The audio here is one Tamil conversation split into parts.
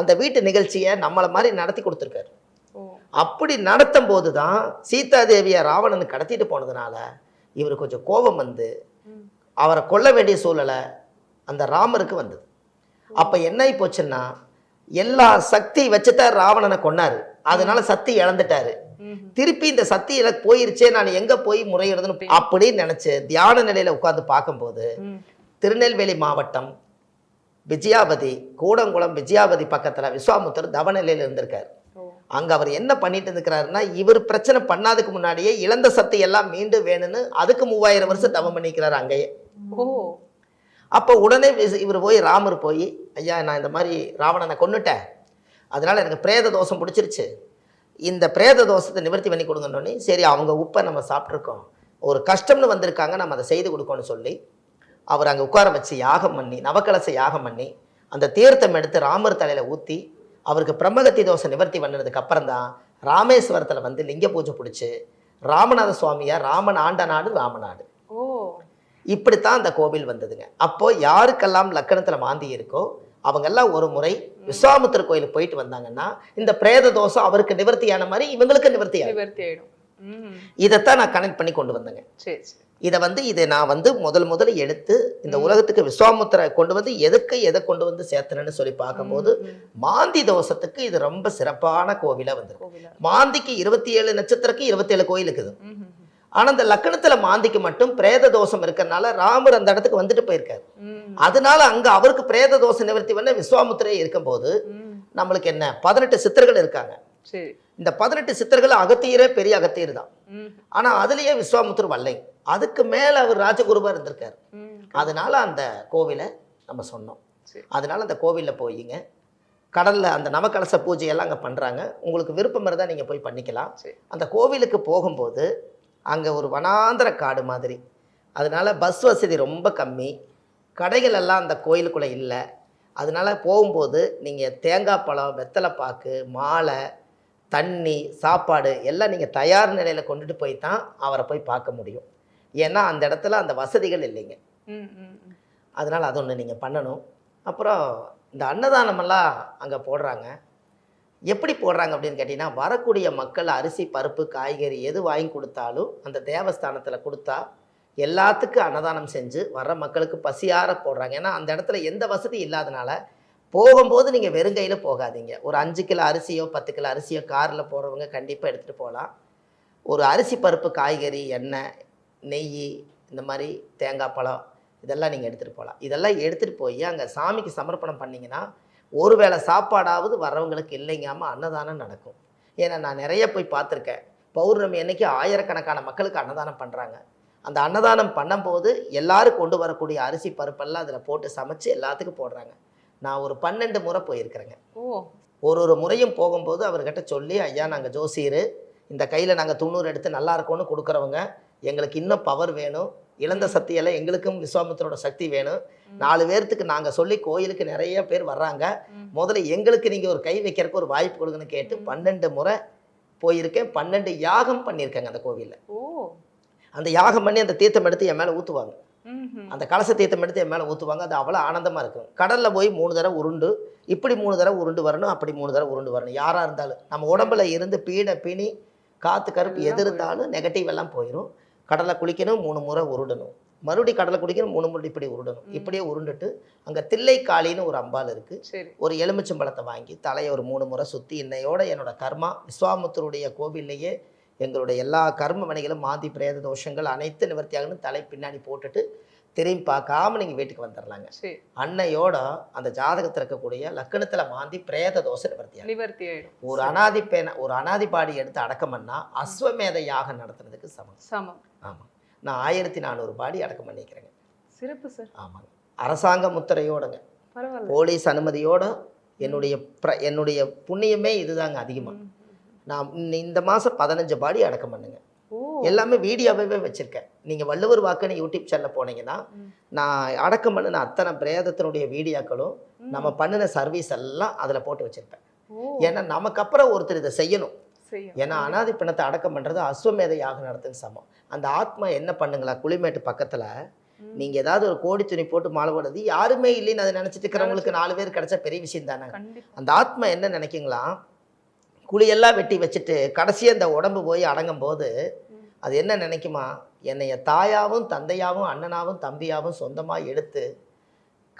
அந்த வீட்டு நிகழ்ச்சியை நம்மளை மாதிரி நடத்தி கொடுத்துருக்காரு. அப்படி நடத்தும் போது தான் சீதாதேவியை ராவணன் கடத்திட்டு போனதுனால இவர் கொஞ்சம் கோபம் வந்து. அவரை கொல்ல வேண்டிய சூழலை அந்த ராமருக்கு வந்தது. அப்போ என்ன ஆகி போச்சுன்னா எல்லா சக்தி வச்சுதான் ராவணனை கொன்னாரு. அதனால சக்தி இழந்துட்டாரு. திருப்பி இந்த சக்தி எனக்கு போயிருச்சே நான் எங்க போய் முறையிடுதுன்னு அப்படின்னு நினைச்சு தியான நிலையில உட்கார்ந்து பார்க்கும்போது. திருநெல்வேலி மாவட்டம் விஜயாபதி கூடங்குளம் விஜயாபதி பக்கத்துல விஸ்வாமுத்தர் தவநிலையில இருந்திருக்காரு. அங்க அவர் என்ன பண்ணிட்டு இருக்கிறாருன்னா இவர் பிரச்சனை பண்ணாதுக்கு முன்னாடியே இழந்த சக்தி எல்லாம் மீண்டும் வேணும்னு அதுக்கு மூவாயிரம் வருஷம் தவம் பண்ணிக்கிறாரு அங்கேயே. அப்போ உடனே இவர் போய் ராமர் போய் ஐயா நான் இந்த மாதிரி ராவணனை கொன்னுட்டேன். அதனால எனக்கு பிரேத தோஷம் பிடிச்சிருச்சு. இந்த பிரேத தோஷத்தை நிவர்த்தி பண்ணி கொடுங்கன்னொன்னே சரி அவங்க உப்பை நம்ம சாப்பிட்ருக்கோம் ஒரு கஷ்டம்னு வந்திருக்காங்க நம்ம அதை செய்து கொடுக்கணும்னு சொல்லி அவர் அங்கே உட்கார வச்சு யாகம் பண்ணி நவக்கலச யாகம் பண்ணி அந்த தீர்த்தம் எடுத்து ராமர் தலையில் ஊற்றி அவருக்கு பிரம்மகத்தி தோஷம் நிவர்த்தி பண்ணதுக்கு அப்புறம் தான் ராமேஸ்வரத்தில் வந்து லிங்க பூஜை பிடிச்சி ராமநாத சுவாமியா ராமன் ஆண்ட நாடு ராமநாடு ஓ. இப்படித்தான் அந்த கோவில் வந்ததுங்க. அப்போ யாருக்கெல்லாம் லக்கணத்துல மாந்தி இருக்கோ அவங்கெல்லாம் ஒரு முறை விஸ்வாமுத்திர கோயிலுக்கு போயிட்டு வந்தாங்கன்னா இந்த பிரேத தோஷம் அவருக்கு நிவர்த்தியான மாதிரி இவங்களுக்கு நிவர்த்தி ஆயிடும் ம். இதைத்தான் நான் கனெக்ட் பண்ணி கொண்டு வந்தேங்க. சரி சரி. இதை வந்து இதை நான் வந்து முதல் முதல்ல எடுத்து இந்த உலகத்துக்கு விஸ்வாமுத்திரை கொண்டு வந்து எதுக்கு எதை கொண்டு வந்து சேர்த்தனன்னு சொல்லி பார்க்கும்போது. மாந்தி தோஷத்துக்கு இது ரொம்ப சிறப்பான கோவிலா வந்திருக்கு. மாந்திக்கு இருபத்தி ஏழு நட்சத்திரக்கு இருபத்தி ஏழு கோயில் இருக்குது. ம், ம், ஆனா இந்த லக்கணத்துல மாந்திக்கு மட்டும் பிரேத தோஷம் இருக்கறனால ராமர் அந்த இடத்துக்கு வந்துட்டு போயிருக்காரு. அதனால அங்க அவருக்கு பிரேத தோஷ நிவர்த்தி பண்ண விஸ்வாமுத்திரை இருக்கும்போது. நம்மளுக்கு என்ன? பதினெட்டு சித்தர்கள் இருக்காங்க. இந்த பதினெட்டு சித்தர்கள் அகத்தியரே பெரிய அகத்தியர் தான். ம், ஆனா அதுலயே விஸ்வாமுத்திர வல்லை. அதுக்கு மேல அவர் ராஜகுருவா இருந்திருக்காரு. அதனால அந்த கோவிலை நம்ம சொன்னோம். அதனால அந்த கோவில்ல போயிங்க. கடல்ல அந்த நவகலச பூஜையெல்லாம் அங்க பண்றாங்க. உங்களுக்கு விருப்பம் இருந்தால் நீங்க போய் பண்ணிக்கலாம். அந்த கோவிலுக்கு போகும்போது அங்க ஒரு வனாந்தர காடு மாதிரி. அதனால பஸ் வசதி ரொம்ப கம்மி. கடைகள் எல்லாம் அந்த கோயிலுக்குள்ள இல்லை. அதனால போகும்போது நீங்கள் தேங்காய் பழம் வெத்தலை பாக்கு மாலை தண்ணி சாப்பாடு எல்லாம் நீங்கள் தயார் நிலையில் கொண்டுட்டு போய் தான் அவரை போய் பார்க்க முடியும். ஏன்னா அந்த இடத்துல அந்த வசதிகள் இல்லைங்க. அதனால் அது ஒன்று நீங்கள் பண்ணணும். அப்புறம் இந்த அன்னதானமெல்லாம் அங்கே போடுறாங்க. எப்படி போடுறாங்க அப்படின்னு கேட்டிங்கன்னா வரக்கூடிய மக்கள் அரிசி பருப்பு காய்கறி எது வாங்கி கொடுத்தாலும் அந்த தேவஸ்தானத்தில் கொடுத்தா எல்லாத்துக்கும் அன்னதானம் செஞ்சு வர்ற மக்களுக்கு பசியார போடுறாங்க. ஏன்னா அந்த இடத்துல எந்த வசதி இல்லாதனால போகும்போது நீங்கள் வெறுங்கையில் போகாதீங்க. ஒரு அஞ்சு கிலோ அரிசியோ பத்து கிலோ அரிசியோ காரில் போகிறவங்க கண்டிப்பாக எடுத்துகிட்டு போகலாம். ஒரு அரிசி பருப்பு காய்கறி எண்ணெய் நெய் இந்த மாதிரி தேங்காய் பழம் இதெல்லாம் நீங்கள் எடுத்துகிட்டு போகலாம் இதெல்லாம் எடுத்துகிட்டு போய் அங்கே சாமிக்கு சமர்ப்பணம் பண்ணிங்கன்னா ஒருவேளை சாப்பாடாவது வர்றவங்களுக்கு இல்லைங்காமல் அன்னதானம் நடக்கும். ஏன்னா நான் நிறைய போய் பார்த்துருக்கேன். பௌர்ணமி அன்னைக்கு ஆயிரக்கணக்கான மக்களுக்கு அன்னதானம் பண்ணுறாங்க அந்த அன்னதானம் பண்ணும்போது எல்லாரும் கொண்டு வரக்கூடிய அரிசி பருப்பெல்லாம் அதில் போட்டு சமைச்சு எல்லாத்துக்கும் போடுறாங்க. நான் ஒரு பன்னெண்டு முறை போயிருக்கிறேங்க. ஓ. ஒரு ஒரு முறையும் போகும்போது அவர்கிட்ட சொல்லி ஐயா நாங்கள் ஜோசியர். இந்த கையில் நாங்கள் தொண்ணூறு எடுத்து நல்லா இருக்கும்னு கொடுக்குறவங்க. எங்களுக்கு இன்னும் பவர் வேணும். இழந்த சக்தியெல்லாம் எங்களுக்கும் விஸ்வாமித்திரோட சக்தி வேணும். நாலு பேர்த்துக்கு நாங்கள் சொல்லி கோயிலுக்கு நிறைய பேர் வர்றாங்க. முதல்ல எங்களுக்கு நீங்கள் ஒரு கை வைக்கிறதுக்கு ஒரு வாய்ப்பு கொடுங்கன்னு கேட்டு. பன்னெண்டு முறை போயிருக்கேன். பன்னெண்டு யாகம் பண்ணியிருக்கேங்க அந்த கோவிலில். ஓ. அந்த யாகம் பண்ணி அந்த தீர்த்தம் எடுத்து என் மேலே ஊற்றுவாங்க. அந்த கலச தீர்த்தம் எடுத்து என் மேலே ஊற்றுவாங்க அது அவ்வளோ ஆனந்தமாக இருக்கும். கடலில் போய் மூணு தடவை உருண்டு இப்படி மூணு தடவை உருண்டு வரணும் அப்படி மூணு தடவை உருண்டு வரணும். யாராக இருந்தாலும் நம்ம உடம்புல இருந்து பீடை பிணி காற்று கருப்பு எது இருந்தாலும் நெகட்டிவ் எல்லாம் போயிடும் கடலை குளிக்கணும் மூணு முறை உருடணும் மறுபடியும் கடலை குளிக்கணும் மூணு முறை இப்படி உருடணும். இப்படியே உருண்டுட்டு அங்கே தில்லைக்காளின்னு ஒரு அம்பாள் இருக்குது ஒரு எலுமிச்சம்பழத்தை வாங்கி தலையை ஒரு மூணு முறை சுற்றி இன்னையோட என்னோட கர்மா விஸ்வாமுத்தருடைய கோவில்லையே எங்களுடைய எல்லா கர்ம வினைகளும் மாந்தி பிரேத தோஷங்கள் அனைத்து நிவர்த்தியாகணும் தலை பின்னாடி போட்டுட்டு திரும்பி பார்க்காம நீங்கள் வீட்டுக்கு வந்துடலாங்க அன்னையோட அந்த ஜாதகத்தில் இருக்கக்கூடிய லக்கணத்தில் மாந்தி பிரேத தோஷம் நிவர்த்தியாகும் நிவர்த்தி ஆயிடும். ஒரு அனாதி பேன ஒரு அனாதி பாடி எடுத்து அடக்கம் பண்ணா அஸ்வமேத யாகம் நடத்துனதுக்கு சமம். சமம். ஆமாம் நான் ஆயிரத்தி நானூறு பாடி அடக்கம் பண்ணிக்கிறேங்க. சிறப்பு சார். ஆமாங்க. அரசாங்க முத்திரையோடங்க. போலீஸ் அனுமதியோட என்னுடைய என்னுடைய புண்ணியமே இதுதாங்க அதிகமாக. நான் இந்த- மாதம் பதினஞ்சு பாடி அடக்கம் பண்ணுங்க. ஓ. எல்லாமே வீடியோவே வச்சுருக்கேன். நீங்கள் வள்ளுவர் வாக்குன்னு யூடியூப் சேனலில் போனீங்கன்னா. நான் அடக்கம் பண்ணின அத்தனை பிரேதத்தினுடைய வீடியோக்களும். நம்ம பண்ணின சர்வீஸ் எல்லாம் அதில் போட்டு வச்சுருப்பேன். ஏன்னா நமக்கு அப்புறம் ஒருத்தர் இதை செய்யணும். ஏன்னா அனாதி பிணத்தை அடக்கம் பண்ணுறது அஸ்வமேத யாகம் நடத்துன்னு சமம். அந்த ஆத்மா என்ன பண்ணுங்களா? குளிமேட்டு பக்கத்தில் நீங்க ஏதாவது ஒரு கோடி துணி போட்டு மாலை போடுறது யாருமே இல்லைன்னு அதை நினைச்சிட்டு இருக்கிறவங்களுக்கு நாலு பேர் கிடைச்ச பெரிய விஷயம் தானே? அந்த ஆத்மா என்ன நினைக்குங்களா? குழியெல்லாம் வெட்டி வச்சுட்டு கடைசி அந்த உடம்பு போய் அடங்கும் போது. அது என்ன நினைக்குமா என்னைய தாயாவும் தந்தையாவும் அண்ணனாவும் தம்பியாவும் சொந்தமாக எடுத்து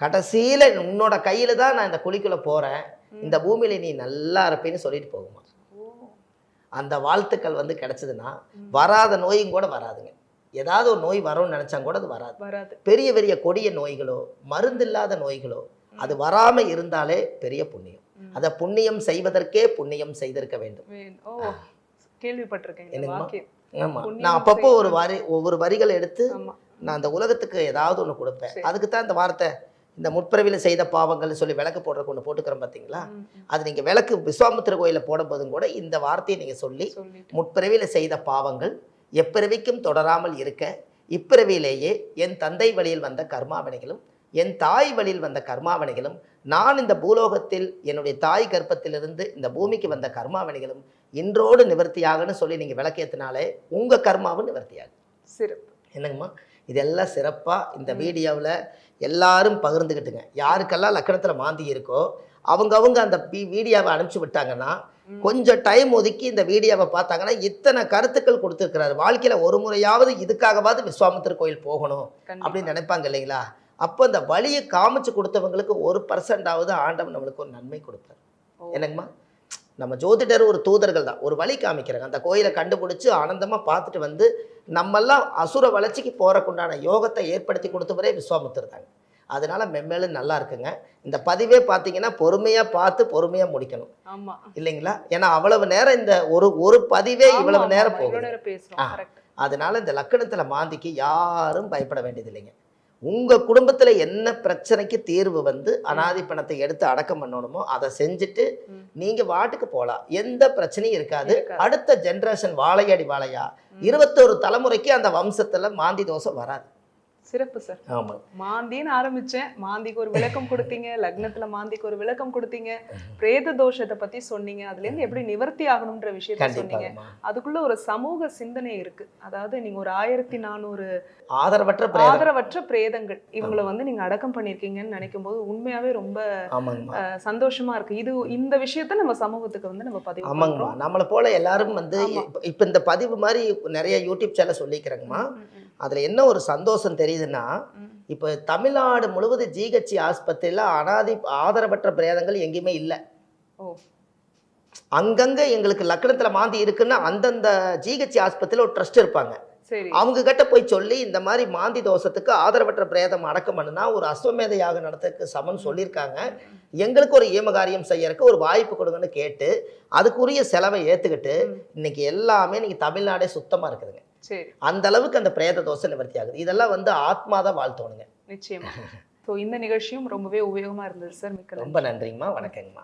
கடைசியில் உன்னோட கையில் தான் நான் இந்த குழிக்குள்ளே போகிறேன் இந்த பூமியில் நீ நல்லா இருப்பேன்னு சொல்லிட்டு போகுமா அந்த வாழ்த்துக்கள் வந்து கிடைச்சதுன்னா. வராத நோயும் கூட வராதுங்க ஏதாவது ஒரு நோய் வரும்னு நினச்சா கூட அது வராது வராது பெரிய பெரிய கொடிய நோய்களோ மருந்தில்லாத நோய்களோ அது வராமல் இருந்தாலே பெரிய புண்ணியம். அதை புண்ணியம் செய்வதற்கே புண்ணியம் செய்திருக்க வேண்டும். கேள்விப்பட்டிருக்கேன் ஆமா. நான் அப்பப்போ ஒரு. வரி ஒவ்வொரு வரிகள் எடுத்து நான் அந்த உலகத்துக்கு ஏதாவது ஒன்று கொடுப்பேன். அதுக்கு தான் இந்த வார்த்தை இந்த முற்பிறவியில் செய்த பாவங்கள்னு சொல்லி விளக்கு போடுறதுக்கு ஒன்று போட்டுக்கிறோம் பார்த்தீங்களா. அது நீங்கள் விளக்கு விஸ்வாமித்திர கோயிலில் போடும்போதும் கூட இந்த வார்த்தையை நீங்கள் சொல்லி முற்பிறவியில் செய்த பாவங்கள் எப்பிறவிக்கும் தொடராமல் இருக்க இப்பிறவியிலேயே என் தந்தை வழியில் வந்த கர்மாவினைகளும் என் தாய் வழியில் வந்த கர்மாவினைகளும் நான் இந்த பூலோகத்தில் என்னுடைய தாய் கர்ப்பத்திலிருந்து இந்த பூமிக்கு வந்த கர்மாவினைகளும் இன்றோடு நிவர்த்தியாகன்னு சொல்லி நீங்கள் விளக்கேற்றினாலே உங்கள் கர்மாவும் நிவர்த்தியாகும் சிறப்பு என்னங்கம்மா இதெல்லாம் சிறப்பாக இந்த. வீடியோவில் எல்லாரும் பகிர்ந்துக்கிட்டுங்க யாருக்கெல்லாம் லக்கணத்தில் மாந்தி இருக்கோ அவங்கவங்க அந்த வீடியோவை அனுப்பிச்சு விட்டாங்கன்னா. கொஞ்சம் டைம் ஒதுக்கி இந்த வீடியோவை பார்த்தாங்கன்னா இத்தனை கருத்துக்கள் கொடுத்துருக்கிறாரு வாழ்க்கையில் ஒரு முறையாவது இதுக்காகவாவது விஸ்வாமித்திர கோயில் போகணும். அப்படின்னு நினைப்பாங்க இல்லைங்களா அப்போ அந்த வழியை காமிச்சு கொடுத்தவங்களுக்கு ஒரு பர்சன்டாவது ஆண்டவன் நம்மளுக்கு ஒரு நன்மை கொடுப்பார். என்னங்கம்மா? நம்ம ஜோதிடர் ஒரு தூதர்கள் தான். ஒரு வழி காமிக்கிறாங்க. அந்த கோயிலை கண்டுபிடிச்சு ஆனந்தமாக பார்த்துட்டு வந்து நம்மெல்லாம் அசுர வளர்ச்சிக்கு போறக்குண்டான யோகத்தை ஏற்படுத்தி கொடுத்தவரே விஸ்வாமித்தர் தாங்க. அதனால மென்மேலும் நல்லா இருக்குங்க. இந்த பதிவே பார்த்தீங்கன்னா பொறுமையாக பார்த்து பொறுமையாக முடிக்கணும். இல்லைங்களா? ஏன்னா அவ்வளவு நேரம் இந்த ஒரு ஒரு பதிவே இவ்வளவு நேரம். கரெக்ட் அதனால இந்த லக்கணத்தில் மாந்திக்கு யாரும் பயப்பட வேண்டியது இல்லைங்க உங்கள் குடும்பத்தில் என்ன பிரச்சனைக்கு தீர்வு வந்து அனாதி பணத்தை எடுத்து அடக்கம் பண்ணணுமோ அதை செஞ்சுட்டு. நீங்கள் வாட்டுக்கு போகலாம் எந்த பிரச்சனையும் இருக்காது. அடுத்த ஜென்ரேஷன் வாழையடி வாழையா? இருபத்தோரு தலைமுறைக்கு அந்த வம்சத்தில் மாந்தி தோசை வராது. சிறப்பு சார். ஆமாம் மாந்தின்னு ஆரம்பிச்சேன். மாந்திக்கு ஒரு விளக்கம் கொடுத்தீங்க. லக்னத்துல மாந்திக்கு ஒரு விளக்கம் கொடுத்தீங்க. பிரேத தோஷத்தை பத்தி சொன்னீங்க. அதுல இருந்து எப்படி நிவர்த்தி ஆகணும்ன்ற விஷயத்த சொன்னீங்க. அதுக்குள்ள ஒரு சமூக சிந்தனை இருக்கு. அதாவது நீங்க ஒரு ஆயிரத்தி நானூறு ஆதரவற்ற ஆதரவற்ற பிரேதங்கள் இவங்கள வந்து நீங்க அடக்கம் பண்ணிருக்கீங்கன்னு நினைக்கும் போது உண்மையாவே ரொம்ப சந்தோஷமா இருக்கு. இது இந்த விஷயத்த நம்ம சமூகத்துக்கு வந்து நம்ம பதிவு ஆமாங்கம்மா. நம்மளை போல எல்லாரும் வந்து. இப்ப- இந்த பதிவு மாதிரி நிறைய யூடியூப் சேனல் சொல்லிக்கிறேங்கம்மா. அதுல என்ன ஒரு சந்தோஷம் தெரியுதுன்னா. இப்போ தமிழ்நாடு முழுவதும் ஜிஹெச்சி ஆஸ்பத்திரியில் அனாதி ஆதரவற்ற பிரேதங்கள் எங்கேயுமே இல்லை. அங்கங்க எங்களுக்கு லக்கணத்தில் மாந்தி இருக்குன்னா அந்தந்த ஜிஹெச்சி ஆஸ்பத்திரியில் ஒரு ட்ரஸ்ட் இருப்பாங்க. அவங்க கிட்ட போய் சொல்லி இந்த மாதிரி மாந்தி தோஷத்துக்கு ஆதரவற்ற பிரேதம் அடக்கம் பண்ணுனா ஒரு அஸ்வமேத யாகம் நடத்துறதுக்கு சமன் சொல்லியிருக்காங்க. எங்களுக்கு ஒரு ஈமகாரியம் செய்யறதுக்கு ஒரு வாய்ப்பு கொடுங்கன்னு கேட்டு அதுக்குரிய செலவை ஏற்றுக்கிட்டு. இன்னைக்கு எல்லாமே இன்னைக்கு தமிழ்நாடே சுத்தமாக இருக்குதுங்க. அந்த அளவுக்கு அந்த பிரேத தோசை நிவர்த்தி ஆகுது. இதெல்லாம் வந்து ஆத்மா தான் வாழ்த்தோணுங்க. நிச்சயமா. ஸோ இந்த நிகழ்ச்சியும் ரொம்பவே உபயோகமா இருந்தது சார். மிக்க. ரொம்ப நன்றிங்கம்மா. வணக்கங்கம்மா.